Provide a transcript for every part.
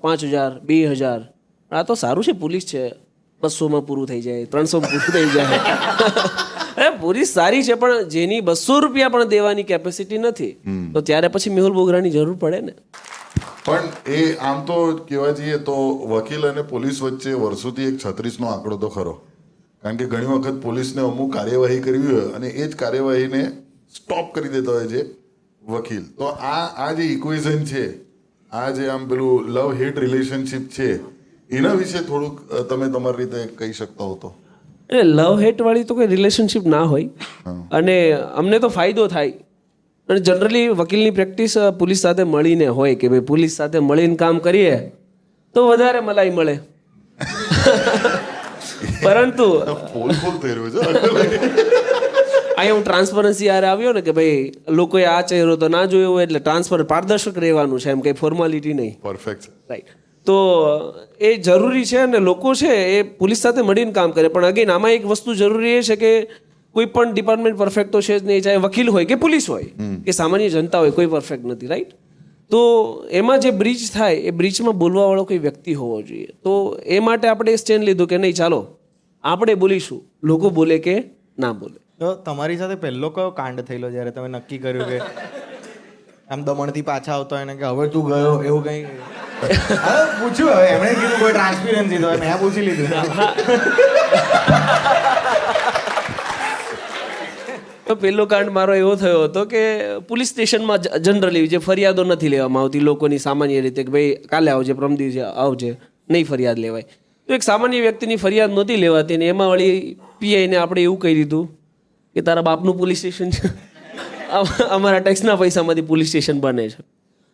પાંચ હજાર બે હજાર. આ તો સારું છે પોલીસ છે. બસોમાં પૂરું થઈ જાય ત્રણસોમાં પૂરું થઈ જાય. અરે પોલીસ સારી છે પણ જેની બસો રૂપિયા પણ દેવાની કેપેસિટી નથી તો ત્યારે પછી મેહુલ બોગરાની જરૂર પડે ને. પણ એ આમ તો કહેવા જઈએ તો વકીલ અને પોલીસ વચ્ચે વર્ષોથી એક છત્રીસનો આંકડો તો ખરો. કારણ કે ઘણી વખત પોલીસને અમુક કાર્યવાહી કરવી હોય અને એ જ કાર્યવાહીને સ્ટોપ કરી દેતા હોય છે વકીલ. તો આ આ જે ઇક્વેઝન છે આ જે આમ પેલું લવ હેટ રિલેશનશિપ છે એના વિશે થોડુંક તમે તમારી રીતે કહી શકતા હો તો. એટલે લવ હેટ વાળી તો કોઈ રિલેશનશિપ ના હોય. અને અમને તો ફાયદો થાય. અને જનરલી વકીલની પ્રેક્ટિસ પોલીસ સાથે મળીને હોય કે ભાઈ પોલીસ સાથે મળીને કામ કરીએ તો વધારે મલાઈ મળે. પરંતુ પોલ પોલ થઈ રહ્યો છે. અહીંયા હું ટ્રાન્સપરન્સી યારે આવ્યો ને કે ભાઈ લોકોએ આ ચહેરો તો ના જોયો હોય એટલે ટ્રાન્સફર પારદર્શક રહેવાનું છે એમ કંઈ ફોર્માલિટી નહીં. પરફેક્ટ રાઈટ તો એ જરૂરી છે અને લોકો છે એ પોલીસ સાથે મળીને કામ કરે. પણ અગેન આમાં એક વસ્તુ જરૂરી એ છે કે કોઈ પણ ડિપાર્ટમેન્ટ પરફેક્ટ તો છે જ નહીં ચાહે વકીલ હોય કે પોલીસ હોય. કે સામાન્ય જનતા હોય કોઈ પરફેક્ટ નથી રાઈટ તો એમાં જે બ્રિજ થાય એ બ્રિજમાં બોલવાવાળો કોઈ વ્યક્તિ હોવો જોઈએ. તો એ માટે આપણે સ્ટેન્ડ લીધું કે નહીં ચાલો આપણે બોલીશું. લોકો બોલે કે ના બોલે. તો તમારી સાથે પહેલો કયો કાંડ થયેલો જ્યારે તમે નક્કી કર્યું કે આમ દમણથી પાછા આવતો હોય કે હવે તું ગયો, એવું કંઈ? પૂછ્યું, હવે એમણે કીધું કોઈ ટ્રાન્સપેરન્સી તો મેં પૂછી લીધું. તો પહેલો કાંડ મારો એવો થયો હતો કે પોલીસ સ્ટેશનમાં જનરલી જે ફરિયાદો નથી લેવામાં આવતી લોકોની સામાન્ય રીતે કે ભાઈ કાલે આવજે પ્રમ દિવસે આવજે, નહીં ફરિયાદ લેવાય. તો એક સામાન્ય વ્યક્તિની ફરિયાદ નહોતી લેવાતી ને એમાં વળી પીઆઈને આપણે એવું કહી દીધું કે તારા બાપનું પોલીસ સ્ટેશન છે. અમારા ટેક્સના પૈસામાંથી પોલીસ સ્ટેશન બને છે.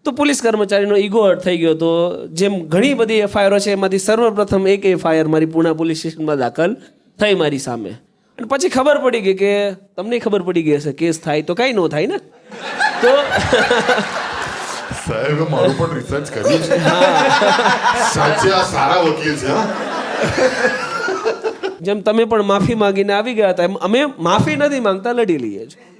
તો પોલીસ કર્મચારીનો ઈગો હર્ટ થઈ ગયો તો જેમ ઘણી બધી એફઆઈઆરો છે એમાંથી સર્વપ્રથમ એક એફઆઈઆર મારી પૂના પોલીસ સ્ટેશનમાં દાખલ થઈ મારી સામે. અને પછી ખબર પડી ગઈ કે તમને ખબર પડી ગઈ હશે કેસ થાય તો કાંઈ ન થાય ને? તો સાહેબ મારું પણ રિસર્ચ કર્યું છે સાચે આ સારા વકીલ છે જેમ તમે પણ માફી માંગીને આવી ગયા હતા, એમ અમે માફી નથી માંગતા, લડી લઈએ છીએ.